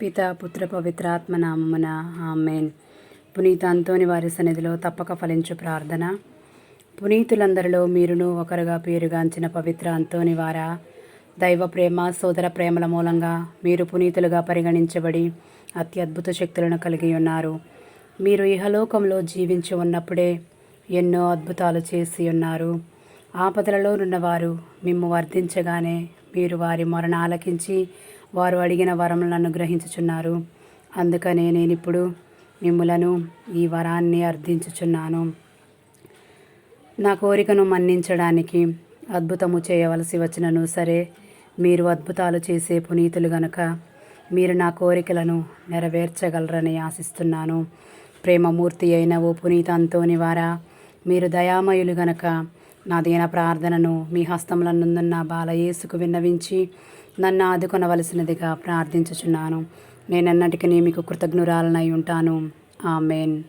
పిత పుత్ర పవిత్రాత్మ నామమున ఆమెన్. పునీత అంతోని వారి సన్నిధిలో తప్పక ఫలించు ప్రార్థన. పునీతులందరిలో మీరును ఒకరుగా పేరుగాంచిన పవిత్ర అంతోని వారా దైవ ప్రేమ సోదర ప్రేమల మూలంగా మీరు పునీతులుగా పరిగణించబడి అత్యద్భుత శక్తులను కలిగి ఉన్నారు. మీరు ఇహలోకంలో జీవించి ఉన్నప్పుడే ఎన్నో అద్భుతాలు చేసి ఉన్నారు. ఆపదలలో ఉన్నవారు మిమ్ము వర్ధించగానే మీరు వారి మొరణ ఆలకించి వారు అడిగిన వరములను అనుగ్రహించుచున్నారు అందుకనే నేనిప్పుడు మిమ్ములను ఈ వరాన్ని అర్థించుచున్నాను. నా కోరికను మన్నించడానికి అద్భుతము చేయవలసి వచ్చినను సరే మీరు అద్భుతాలు చేసే పునీతులు గనుక మీరు నా కోరికలను నెరవేర్చగలరని ఆశిస్తున్నాను. ప్రేమమూర్తి అయిన ఓ పునీత అంతోని వారా మీరు దయామయులు గనక నా దీన ప్రార్థనను మీ హస్తములనున్న బాలయేసుకు విన్నవించి నన్ను ఆదుకొనవలసినదిగా ప్రార్థించుచున్నాను. నేనన్నటికీ మీకు కృతజ్ఞురాలనై ఉంటాను. ఆమెన్.